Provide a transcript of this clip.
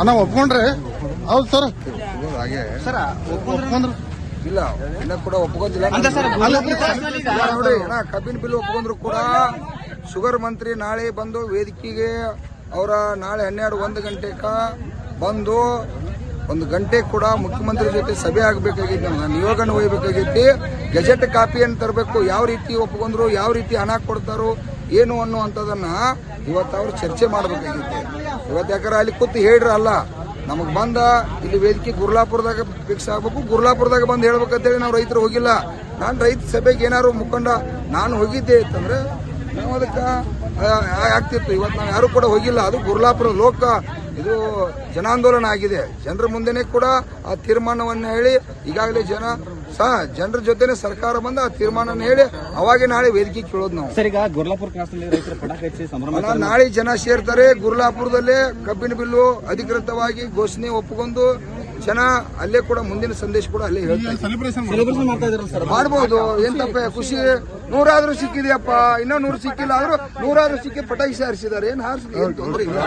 ಅಣ್ಣ ಒಪ್ಕೊಂಡ್ರಿ? ಹೌದು ಸರ್. ಹಾಗೆ ಸರ್ ಒಪ್ಕೊಂಡ್ರು? ಇಲ್ಲ ಇನ್ನ ಕೂಡ ಒಪ್ಕೊಂತಿಲ್ಲ. ನೋಡಿ ಅಣ್ಣ ಕಬ್ಬಿನ ಬಿಲ್ ಒಪ್ಕೊಂಡ್ರು ಕೂಡ ಶುಗರ್ ಮಂತ್ರಿ ನಾಳೆ ಬಂದು ವೇದಿಕೆಗೆ ಅವರ ನಾಳೆ ಹನ್ನೆರಡು ಒಂದು ಗಂಟೆಕ ಬಂದು ಒಂದು ಗಂಟೆ ಕೂಡ ಮುಖ್ಯಮಂತ್ರಿ ಜೊತೆ ಸಭೆ ಆಗಬೇಕಾಗಿತ್ತು ನಾನು ನಿಯೋಗನ ಒಯ್ಯಬೇಕಾಗೈತಿ ಗೆಜೆಟ್ ಕಾಪಿಯನ್ನು ತರಬೇಕು, ಯಾವ ರೀತಿ ಒಪ್ಕೊಂಡ್ರು, ಯಾವ ರೀತಿ ಹಣ ಕೊಡ್ತಾರೋ, ಏನು ಅನ್ನುವಂಥದ್ದನ್ನ ಇವತ್ತು ಅವ್ರು ಚರ್ಚೆ ಮಾಡಬೇಕಾಗಿತ್ತು. ಇವತ್ತು ಯಾಕಂದ್ರೆ ಅಲ್ಲಿ ಕೂತು ಹೇಳ್ರಲ್ಲ ನಮಗೆ ಬಂದ ಇಲ್ಲಿ ವೇದಿಕೆ ಗುರ್ಲಾಪುರದಾಗ ಫಿಕ್ಸ್ ಆಗಬೇಕು, ಗುರ್ಲಾಪುರದಾಗ ಬಂದು ಹೇಳ್ಬೇಕಂತೇಳಿ ನಾವು ರೈತರು ಹೋಗಿಲ್ಲ. ನಾನು ರೈತ ಸಭೆಗೆ ಏನಾರು ಮುಖಂಡ, ನಾನು ಹೋಗಿದ್ದೆ ಅಂತಂದ್ರೆ ನಾವು ಅದಕ್ಕೆ ಆಗ್ತಿತ್ತು. ಇವತ್ತು ನಾವು ಯಾರು ಕೂಡ ಹೋಗಿಲ್ಲ. ಅದು ಗುರ್ಲಾಪುರ ಲೋಕ ಇದು ಜನಾಂದೋಲನ ಆಗಿದೆ. ಜನರ ಮುಂದೆನೆ ಕೂಡ ಆ ತೀರ್ಮಾನವನ್ನು ಹೇಳಿ ಈಗಾಗಲೇ ಜನ ಸಹ ಜನರ ಜೊತೆನೆ ಸರ್ಕಾರ ಬಂದ ಆ ತೀರ್ಮಾನ ಹೇಳಿ ಅವಾಗೆ ನಾಳೆ ವೇದಿಕೆ ಕೇಳೋದು ನಾವು. ಸರ್ ಈಗ ಗುರ್ಲಾಪುರ ಕ್ರಾಸ್ನಲ್ಲಿ ರೈತರು ಪಟಾಕಿ ಹಚ್ಚಿ ಸಂಭ್ರಮ ಅಲ್ಲ, ನಾಳೆ ಜನ ಸೇರ್ತಾರೆ ಗುರ್ಲಾಪುರದಲ್ಲೇ ಕಬ್ಬಿನ ಬಿಲ್ಲು ಅಧಿಕೃತವಾಗಿ ಘೋಷಣೆ ಒಪ್ಪಿಕೊಂಡು ಜನ ಅಲ್ಲೇ ಕೂಡ ಮುಂದಿನ ಸಂದೇಶ ಕೂಡ ಅಲ್ಲೇ ಹೇಳ್ತಾರೆ ಮಾಡಬಹುದು ಸೆಲೆಬ್ರೇಷನ್ ಮಾಡ್ತಾ ಇದ್ರಲ್ಲ ಸರ್. ಮಾಡ್ಬೋದು. ಏನ್ ತಪ್ಪ? ಖುಷಿ. ನೂರಾದ್ರೂ ಸಿಕ್ಕಿದೆಯಪ್ಪ. ಇನ್ನೂ ನೂರು ಸಿಕ್ಕಿಲ್ಲ ಆದ್ರೂ ನೂರಾದ್ರೂ ಸಿಕ್ಕಿ ಪಟಾಕಿ ಸಾರಿಸಿದ್ದಾರೆ. ಏನ್ ಹಾರಿಸಿದೆ ಏನ್ ತೊಂದ್ರೆ ಇಲ್ಲ.